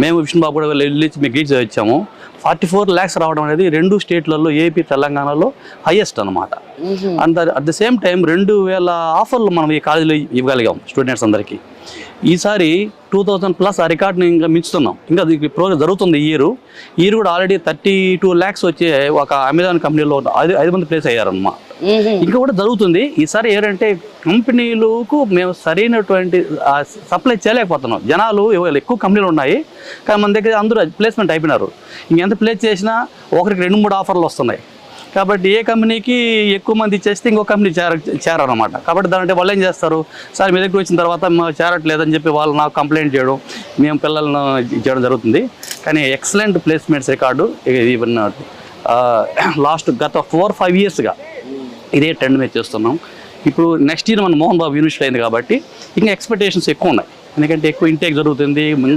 మేము విష్ణుబాబు కూడా వెళ్ళి మీకు గీచి ఇచ్చాము ఫార్టీ ఫోర్ ల్యాక్స్ రావడం అనేది రెండు స్టేట్లలో ఏపీ తెలంగాణలో హైయెస్ట్ అనమాట అంత అట్ ద సేమ్ టైం రెండు వేల ఆఫర్లు మనం ఈ కాలేజీలో ఇవ్వగలిగాం స్టూడెంట్స్ అందరికీ. ఈసారి టూ థౌజండ్ ప్లస్ ఆ రికార్డ్ని ఇంకా మించుతున్నాం. ఇంకా అది ప్రోగ్రెస్ జరుగుతుంది ఈ ఇయర్ ఇయర్ కూడా ఆల్రెడీ థర్టీ టూ ల్యాక్స్ వచ్చే ఒక అమెజాన్ కంపెనీలో ఐదు ఐదు మంది ప్లేస్ అయ్యారన్నమాట. ఇంకా కూడా జరుగుతుంది. ఈసారి ఏంటంటే కంపెనీలకు మేము సరైనటువంటి సప్లై చేయలేకపోతున్నాం. జనాలు ఎక్కువ కంపెనీలు ఉన్నాయి. కానీ మన దగ్గర అందరూ ప్లేస్మెంట్ అయిపోయినారు. ఇంకెంత ప్లేస్ చేసినా ఒకరికి రెండు మూడు ఆఫర్లు వస్తున్నాయి. కాబట్టి ఏ కంపెనీకి ఎక్కువ మంది చేస్తే ఇంకో కంపెనీ చేర చేరనమాట కాబట్టి దాని వాళ్ళు ఏం చేస్తారు? సార్ మీ దగ్గర వచ్చిన తర్వాత చేరట్లేదని చెప్పి వాళ్ళు నాకు కంప్లైంట్ చేయడం మేము పిల్లలను చేయడం జరుగుతుంది. కానీ excellent placements record even last గత ఫోర్ ఫైవ్ ఇయర్స్గా ఇదే ట్రెండ్ మీద చేస్తున్నాం. ఇప్పుడు నెక్స్ట్ ఇయర్ మన మోహన్ బాబు యూనివర్సిటీ అయింది కాబట్టి ఇంకా ఎక్స్పెక్టేషన్స్ ఎక్కువ ఉన్నాయి. ఎందుకంటే ఎక్కువ ఇంటేక్ జరుగుతుంది.